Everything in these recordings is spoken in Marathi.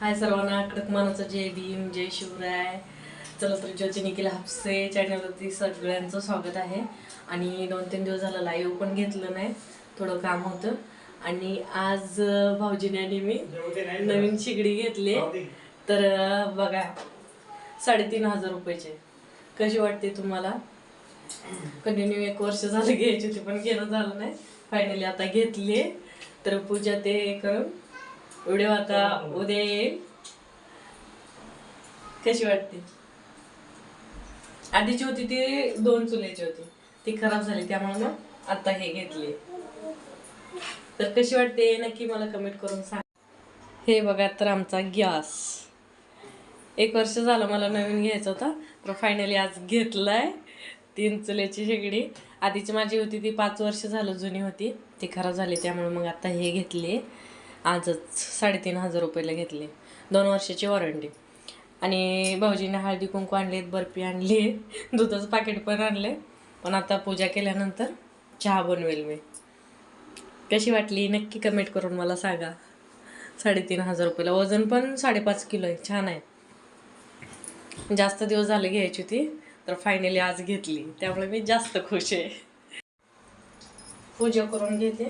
हाय सर्वांना कडक मानाचं जय भीम जय शिवराय. चला तर ज्योती निखिल हापसे चॅनलवरती सगळ्यांचं स्वागत आहे. आणि दोन तीन दिवस झालं लाईव्ह पण घेतलं नाही थोडं काम होतं. आणि आज भाऊजीने आणि मी नवीन शिगडी घेतली. तर बघा साडेतीन हजार रुपयाचे. कशी वाटते तुम्हाला? कंटिन्यू एक वर्ष झालं घ्यायची होती पण घेणं झालं नाही. फायनली आता घेतली. तर पूजा ते करून व्हिडिओ आता उद्या येईल. कशी वाटते? आधीची होती ती दोन चुल्याची होती. ती खराब झाली त्यामुळे मग आता हे घेतली. तर कशी वाटते? नक्की मला कमेंट करून सांग. हे बघा तर आमचा गॅस. एक वर्ष झालं मला नवीन घ्यायचा होता तर फायनली आज घेतलाय. तीन चुल्याची शेगडी. आधीची माझी होती ती पाच वर्ष झालं जुनी होती. ती खराब झाली त्यामुळे मग आता हे घेतले. आजच साडेतीन हजार रुपयाला घेतले. दोन वर्षाची वॉरंटी. आणि भाऊजीने हळदी कुंकू आणलेत बर्फी आणली दुधाचं पाकिट पण आणले पण आता पूजा केल्यानंतर चहा बनवेल मी. कशी वाटली? नक्की कमेंट करून मला सांगा. साडेतीन हजार रुपयाला. वजन पण साडेपाच किलो आहे. छान आहे. जास्त दिवस झाले घ्यायची होती तर फायनली आज घेतली. त्यामुळे मी जास्त खुश आहे. पूजा करून घेते.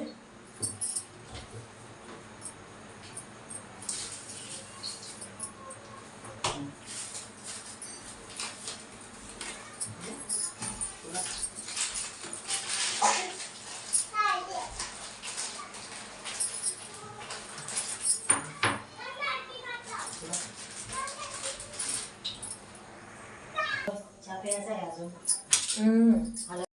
हम्म.